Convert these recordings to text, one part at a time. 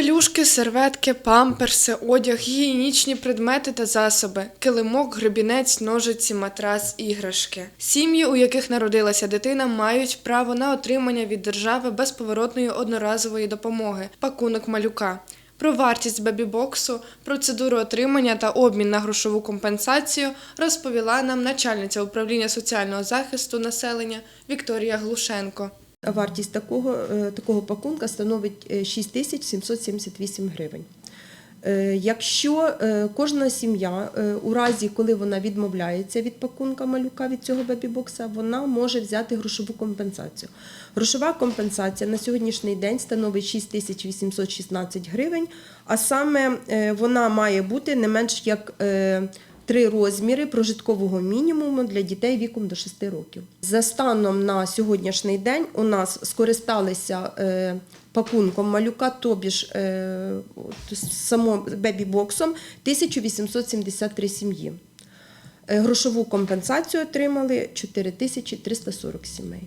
Капелюшки, серветки, памперси, одяг, гігієнічні предмети та засоби, килимок, гребінець, ножиці, матрас, іграшки. Сім'ї, у яких народилася дитина, мають право на отримання від держави безповоротної одноразової допомоги пакунок малюка. Про вартість бебі-боксу, процедуру отримання та обмін на грошову компенсацію розповіла нам начальниця управління соціального захисту населення Вікторія Глушенко. Вартість такого, е, такого пакунка становить е, 6778 гривень. Е, Якщо е, кожна сім'я е, у разі, коли вона відмовляється від пакунка малюка від цього бебі-бокса, вона може взяти грошову компенсацію. Грошова компенсація на сьогоднішній день становить 6816 гривень, а саме е, вона має бути не менш як е, три розміри прожиткового мінімуму для дітей віком до 6 років. За станом на сьогоднішній день у нас скористалися е, пакунком малюка, тобі ж е, само бебі-боксом 1873 сім'ї. Е, Грошову компенсацію отримали 4340 сімей.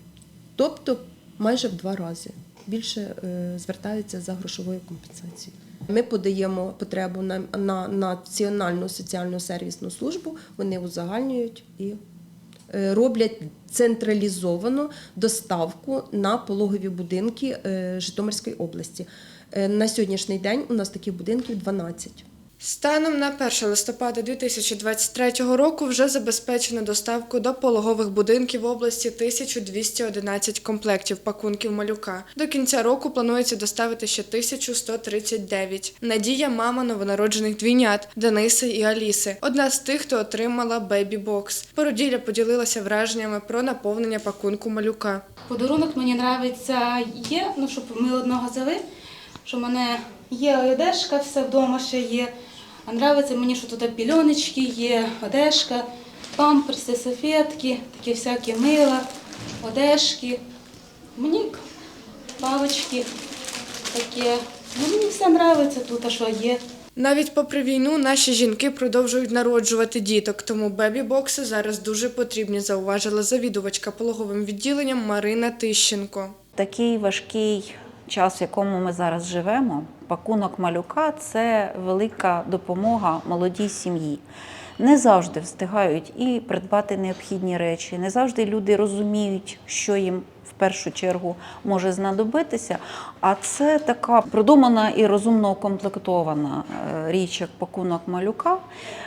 Тобто майже в два рази більше звертаються за грошовою компенсацією. Ми подаємо потребу на, на Національну соціальну сервісну службу, вони узагальнюють і е, роблять централізовану доставку на пологові будинки е, Житомирської області. Е, На сьогоднішній день у нас таких будинків 12. Станом на 1 листопада 2023 року вже забезпечено доставку до пологових будинків в області 1211 комплектів пакунків малюка. До кінця року планується доставити ще 1139. Надія мама новонароджених двійнят Дениси і Аліси. Одна з тих, хто отримала бейбі-бокс. Породілля поділилася враженнями про наповнення пакунку малюка. Подарунок мені подобається є, ну щоб ми одного взяли, що мене є одежка, все вдома ще є. А подобається мені, що тут пільоночки є, одежка, памперси, салфетки, такі всякі мила, одежки. Мені палички таке. Ну, мені все подобається тут, а що є. Навіть попри війну наші жінки продовжують народжувати діток, тому бебі-бокси зараз дуже потрібні, зауважила завідувачка пологовим відділенням Марина Тищенко. Такий важкий час, в якому ми зараз живемо, пакунок малюка це велика допомога молодій сім'ї. Не завжди встигають і придбати необхідні речі, не завжди люди розуміють, що їм в першу чергу може знадобитися. А це така продумана і розумно укомплектована е, річ, як пакунок малюка,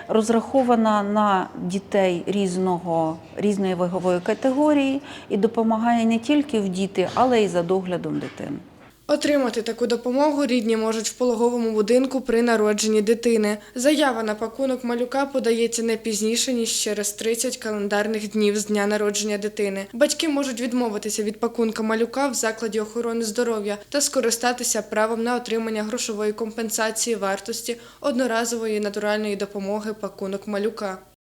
розрахована на дітей різного, різної вагової категорії і допомагає не тільки в діти, але й за доглядом дитини. Отримати таку допомогу рідні можуть в пологовому будинку при народженні дитини. Заява на пакунок малюка подається не пізніше ніж через 30 календарних днів з дня народження дитини. Батьки можуть відмовитися від пакунка малюка в закладі охорони здоров'я та скористатися правом на отримання грошової компенсації вартості одноразової натуральної допомоги пакунок малюка.